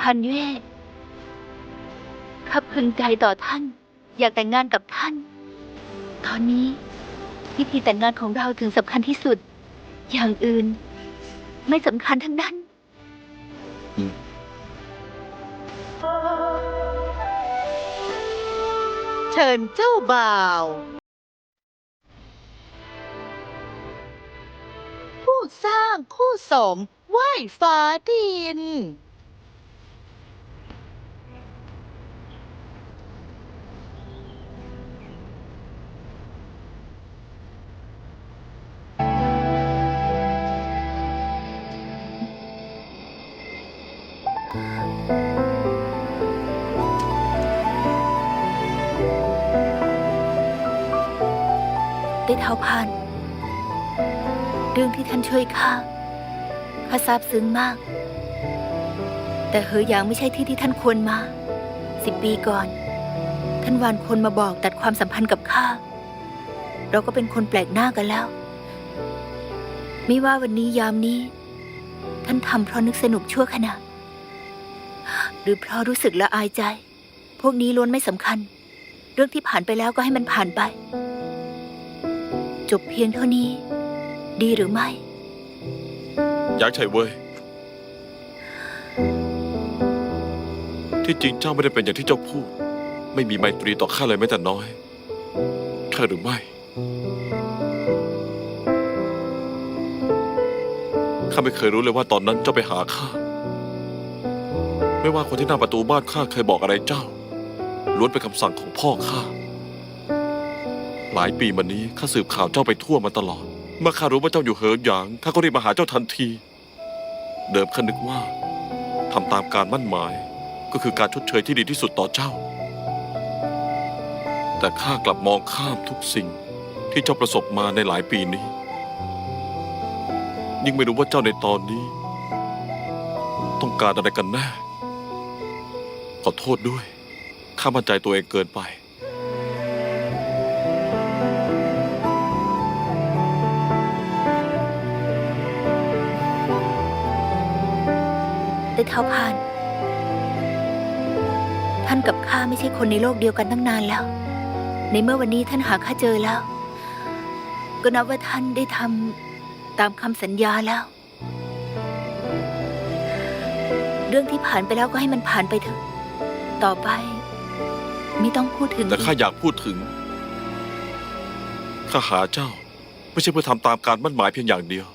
พันเย่ข้าพึงใจต่อท่าน อยากแต่งงานกับท่าน ตอนนี้พิธีแต่งงานของเราถึงสำคัญที่สุด อย่างอื่น ไม่สำคัญทั้งนั้นเชิญเจ้าบ่าว ผู้สร้างคู่สมไหว้ฟ้าดิน ได้เท้าพานเรื่องที่ท่านช่วยข้าข้าซาบซึ้งมาก แต่เหอหยางไม่ใช่ที่ที่ท่านควรมา สิบปีก่อน ท่านวานคนมาบอกตัดความสัมพันธ์กับข้า เราก็เป็นคนแปลกหน้ากันแล้ว ไม่ว่าวันนี้ยามนี้ ท่านทำเพราะนึกสนุกชั่วขณะ หรือเพราะรู้สึกละอายใจ พวกนี้ล้วนไม่สำคัญ เรื่องที่ผ่านไปแล้วก็ให้มันผ่านไป จบเพียงเท่านี้ ดีหรือไม่ยากใช่เว้ยที่จริงเจ้าไม่ได้เป็นอย่างที่เจ้าพูด ไม่มีไมตรีต่อข้าเลยแม้แต่น้อย ใช่หรือไม่ ข้าไม่เคยรู้เลยว่าตอนนั้นเจ้าไปหาข้า ไม่ว่าคนที่หน้าประตูบ้านข้าเคยบอกอะไรเจ้า ล้วนเป็นคำสั่งของพ่อข้า หลายปีมานี้ข้าสืบข่าวเจ้าไปทั่วมาตลอด เมื่อข้ารู้ว่าเจ้าอยู่เหอหยางข้าก็รีบมาหาเจ้าทันที เดิมข้านึกว่าทำตามการมั่นหมาย ก็คือการชดเชยที่ดีที่สุดต่อเจ้า แต่ข้ากลับมองข้ามทุกสิ่งที่เจ้าประสบมาในหลายปีนี้ ยิ่งไม่รู้ว่าเจ้าในตอนนี้ ต้องการอะไรกันแน่ขอโทษด้วย ข้ามั่นใจตัวเองเกินไป ได้เท้าพาน ท่านกับข้าไม่ใช่คนในโลกเดียวกันตั้งนานแล้ว ในเมื่อวันนี้ท่านหาข้าเจอแล้ว ก็นับว่าท่านได้ทำตามคำสัญญาแล้ว เรื่องที่ผ่านไปแล้วก็ให้มันผ่านไปเถอะ ต่อไป ไม่ต้องพูดถึงแต่ข้าอีกอยากพูดถึง ข้าหาเจ้า ไม่ใช่เพื่อทำตามการมั่นหมายเพียงอย่างเดียว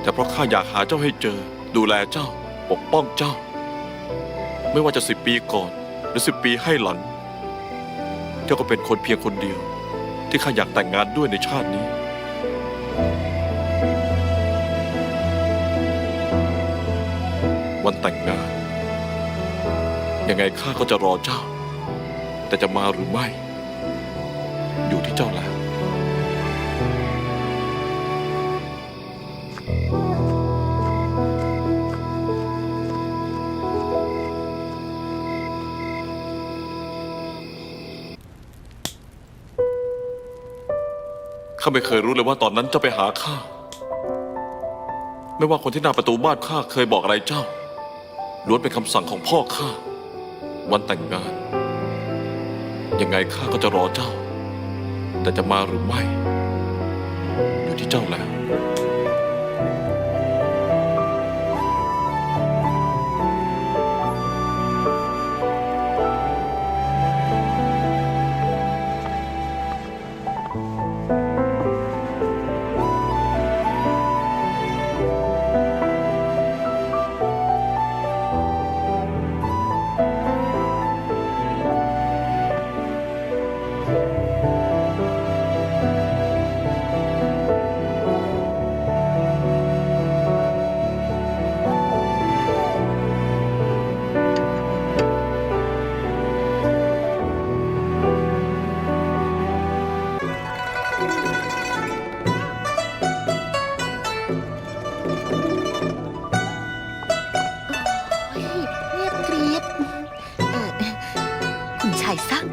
แต่เพราะข้าอยากหาเจ้าให้เจอ ดูแลเจ้า ปกป้องเจ้า ไม่ว่าจะสิบปีก่อน หรือสิบปีให้หลัง เจ้าก็เป็นคนเพียงคนเดียว ที่ข้าอยากแต่งงานด้วยในชาตินี้ วันแต่งงาน ยังไงข้าก็จะรอเจ้า แต่จะมาหรือไม่ อยู่ที่เจ้าแล้ว ข้าไม่เคยรู้เลยว่าตอนนั้นเจ้าไปหาข้า ไม่ว่าคนที่หน้าประตูบ้านข้าเคยบอกอะไรเจ้า ล้วนเป็นคำสั่งของพ่อข้า วันแต่งงาน ยังไงข้าก็จะรอเจ้า แต่จะมาหรือไม่ อยู่ที่เจ้าแล้ว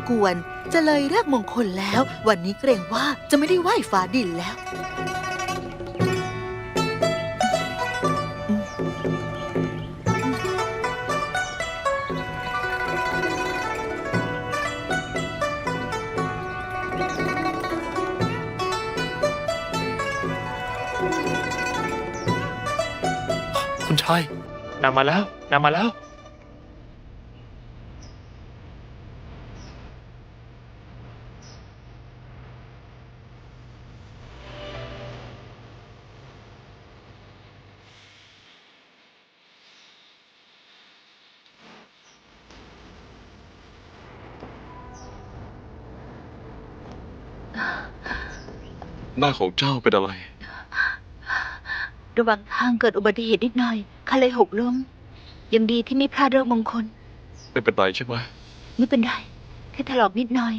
กวน จะเลยเรียกมงคลแล้ว วันนี้เกรงว่าจะไม่ได้ไหว้ฝาดินแล้วคุณชายนำมาแล้วนำมาแล้ว หน้าของเจ้าเป็นอะไร ระหว่างทางเกิดอุบัติเหตุนิดหน่อยข้าเลยหกล้ม ยังดีที่ไม่พลาดเรื่องมงคล ไม่เป็นไรใช่ไหมไม่เป็นไรแค่ถลอกนิดหน่อย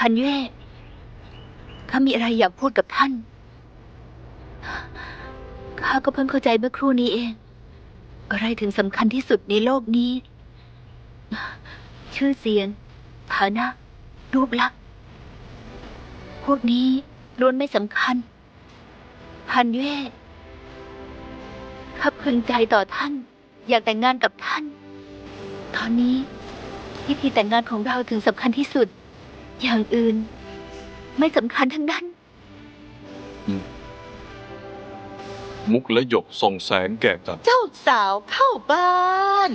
ฮันเย่ข้ามีอะไรอยากพูดกับท่านข้าก็เพิ่งเข้าใจเมื่อครู่นี้เอง อะไรถึงสำคัญที่สุดในโลกนี้ ชื่อเสียง ฐานะ รูปลักษณ์ พวกนี้ล้วนไม่สำคัญฮันเย่ข้าพึงใจต่อท่าน อยากแต่งงานกับท่าน ตอนนี้พิธีแต่งงานของเราถึงสำคัญที่สุด อย่างอื่น ไม่สำคัญทั้งนั้น มุกและหยกส่องแสงแก่กัน เจ้าสาวเข้าบ้าน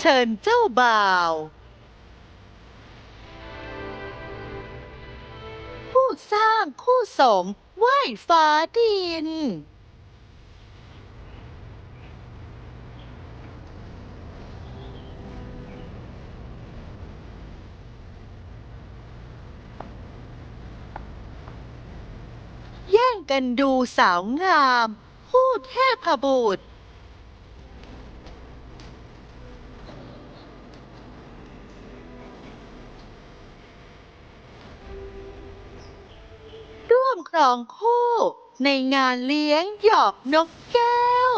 เชิญเจ้าบ่าว สร้างคู่สมไหว้ฟ้าดินแย่งกันดูสาวงามผู้เทพบุตร ครองคู่ ในงานเลี้ยงหยอกนกแก้ว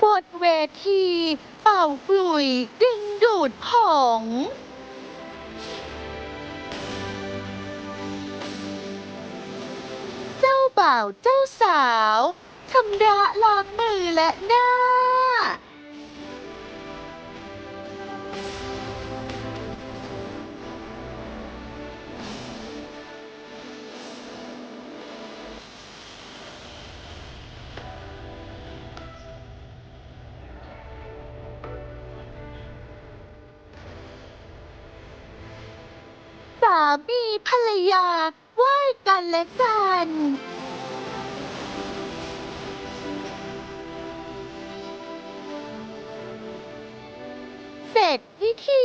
บทเวทีเป่าปลุยดึงดูดของเจ้าบ่าวเจ้าสาวชำระล้างมือและหน้า มีภรรยาไหว้กันและกันเสร็จพิธี